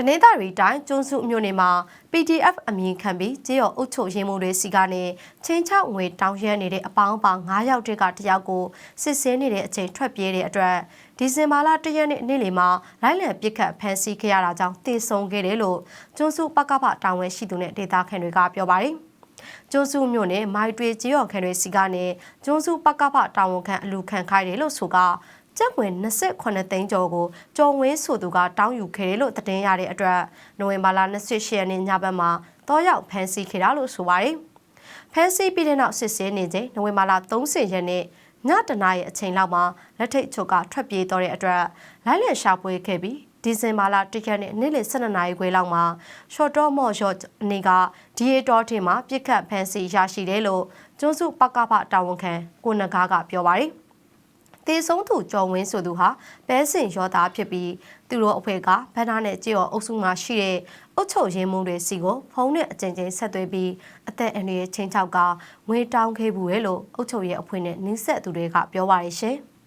တနင်္သာရီတိုင်းကျွန်းစုမြို့နယ်မှာ PDF အမည်ခံပြီးကြေးရော်အုပ်ချုပ်ရေးမှုတွေစီကနေချင်းချောက်ငွေတောင်းရမ်းနေတဲ့အပေါင်းအပါ9ယောက်တက်ကတယောက်ကိုစစ်ဆေးနေတဲ့အချိန်ထွက်ပြေးတဲ့အတွက်ဒီဇင်ဘာလ1ရက်နေ့နေ့လယ်မှာလိုက်လံပစ်ခတ်ဖမ်းဆီးခဲ့ရတာကြောင့်တည်ဆုံခဲ့တယ်လို့ကျွန်းစုပကပတာဝန်ရှိသူနဲ့ဒေသခံတွေကပြောပါတယ်။ကျွန်းစုမြို့နယ်မိုက်တွေကြေးရော်ခံတွေစီကနေကျွန်းစုပကပတာဝန်ခံအလူခံခိုင်းတယ်လို့ဆိုက ကျပ်ဝင်28သိန်းကျော်ကိုကျော်ဝင်းဆိုသူကတောင်းယူခဲ့တယ်လို့သတင်းရတဲ့အတွက်နိုဝင်ဘာလ28ရက်နေ့ညဘက်မှာတောရောက်ဖမ်းဆီးခဲ့တာလို့ဆိုပါတယ်။ဖမ်းဆီးပြီးတဲ့နောက်စစ်ဆေးနေချိန်နိုဝင်ဘာလ30ရက်နေ့ညတနာရဲ့အချိန်လောက်မှာလက်ထိတ်ချုပ်ကထွက်ပြေးတော့တဲ့အတွက်လိုက်လံရှာဖွေခဲ့ပြီးဒီဇင်ဘာလ၁ရက်နေ့နေ့လယ်12နာရီခွဲလောက်မှာရှော့တော့မော့ရော့အနေကဒီအေတော်ထင်မှာပြစ်ခတ်ဖမ်းဆီးရရှိတယ်လို့ကျွန်းစုပကပတာဝန်ခံကိုနဂါကပြောပါတယ်။ တေဆုံးသူကျော်ဝင်းဆိုသူဟာပဲစင်ရောသားဖြစ်ပြီးသူတို့အဖွဲ့ကဗန္နာနဲ့ကြေော်အုပ်စုမှာရှိတဲ့အုတ်ချုပ်ရင်းမှုတွေစီကိုဖုံးနဲ့အကြိမ်ကြိမ်ဆက်သွဲပြီးအသက်အန္တရာယ်ချင်းချောက်ကငွေတောင်းခဲ့ဘူးလေလို့အုတ်ချုပ်ရဲ့အဖွဲ့နဲ့နှင်းဆက်သူတွေကပြောပါရရှင်။